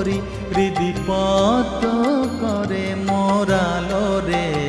করি হৃদি পত করে মোরালরে।